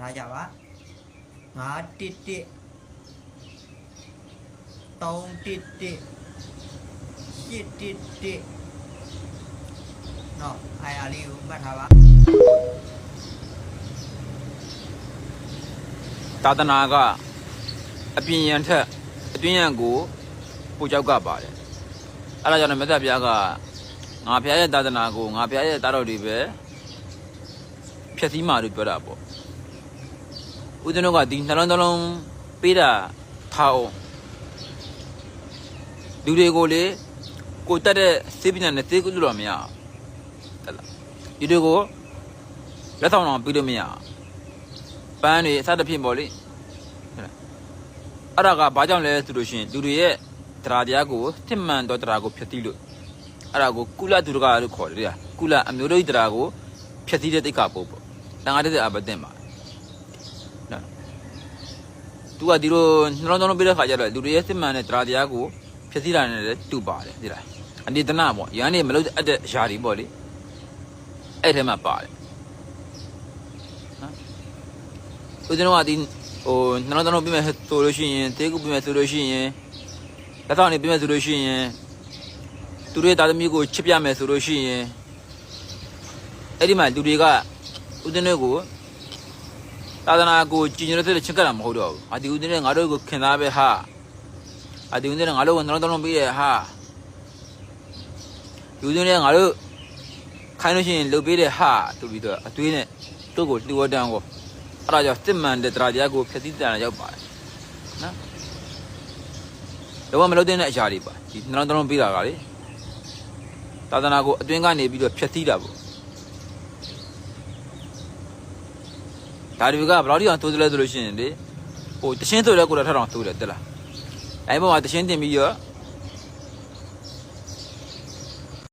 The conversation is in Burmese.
ထားကြပါ9တစ်တစ်3တစ်တစ်8တစ်တစ်နော်အဲ့ဒါလေးကိုမှတ်ထားပါသာသနာကအပြင်ရန်ထက်အတွင်းရန်ကိုပူကြောက်ကပါတယ်အဲ့ဒါကြောင့်လည်းမြတ်စွာဘုရားကငါဘုရားရဲ့သာသနာကိုငါဘုရားရဲ့သားတော်တွေပဲဖြည့်ဆည်းမှာလို့ပြောတာပေါ့ ဦးဇင်းတို့ကဒီနှလုံးသားလုံးပေးတာထားအောင်လူတွေကိုလေကိုတက်တဲ့စေပညာနဲ့သိကုလို့တော့မရဘူးဟုတ်လားဒီတွေကိုလက်ဆောင်တော့ပြီးလို့မရဘူးပန်းတွေအစတစ်ဖြစ်ပေါ့လေအဲ့ဒါကဘာကြောင့်လဲဆိုလို့ရှိရင်လူတွေရဲ့တရားတရားကိုစစ်မှန်တော့တရားကိုဖျက်ဆီးလို့အဲ့ဒါကိုကုလသူတကာလို့ခေါ်တယ်ဗျာကုလအမျိုးတို့တရားကိုဖျက်ဆီးတဲ့တိတ်ကပို့ပေါ့တန်ခါတဲ့အဘတင်ပါ နော်သူကဒီလိုနှလုံးသွင်းပြတဲ့ခါကျတော့လူတွေရဲ့စစ်မှန်တဲ့တရားတရားကိုဖျက်ဆီးတာနဲ့လည်းတူပါတယ်ဒီလားအနေတနာပေါ့ရန်နေမလို့အပ်တဲ့ຢာတွေပေါ့လေအဲ့ထဲမှာပါတယ်နော်ဦးဇင်းတို့ကဒီဟိုနှလုံးသားလုံးပြမယ်ဆိုလို့ရှိရင်တေးကုပြမယ်ဆိုလို့ရှိရင်လက်ဆောင်နေပြမယ်ဆိုလို့ရှိရင်သူတို့ရဲ့သားသမီးကိုချစ်ပြမယ်ဆိုလို့ရှိရင်အဲ့ဒီမှာလူတွေကဦးဇင်းတို့ကို သာသနာကိုကြည်ညိုတဲ့ချစ်ကြတာမဟုတ်တော့ဘူး။အဒီဦးဇင်းနဲ့ငါတို့ကိုခင်သားပဲဟာ။အဒီဦးဇင်းနဲ့ငါတို့ကိုနှလုံးသားလုံးပြီးတယ်ဟာ။ဒီဦးဇင်းနဲ့ငါတို့ခိုင်းလို့ရှိရင်လုပ်ပေးတယ်ဟာဆိုပြီးတော့အသွေးနဲ့တို့ကိုလှူဝတ်တန်းကိုအဲ့ဒါကြောင့်စစ်မှန်တဲ့တရားတရားကိုဖျက်ဆီးတန်ရောက်ပါတယ်နော်တော့မလုပ်တဲ့အရာတွေပါဒီနှလုံးသွင်းပေးတာကလေသာသနာကိုအတွင်းကနေပြီးတော့ဖျက်ဆီးတာပေါ့ ဒါတွေကဘယ်လောက်ထိအောင်သိုးသလဲဆိုလို့ရှိရင်လေဟိုတရှင်းဆိုတဲ့ကိုယ်တော်ထထောင်သိုးတယ်တက်လားအဲဒီဘက်မှာတရှင်းတင်ပြီးတော့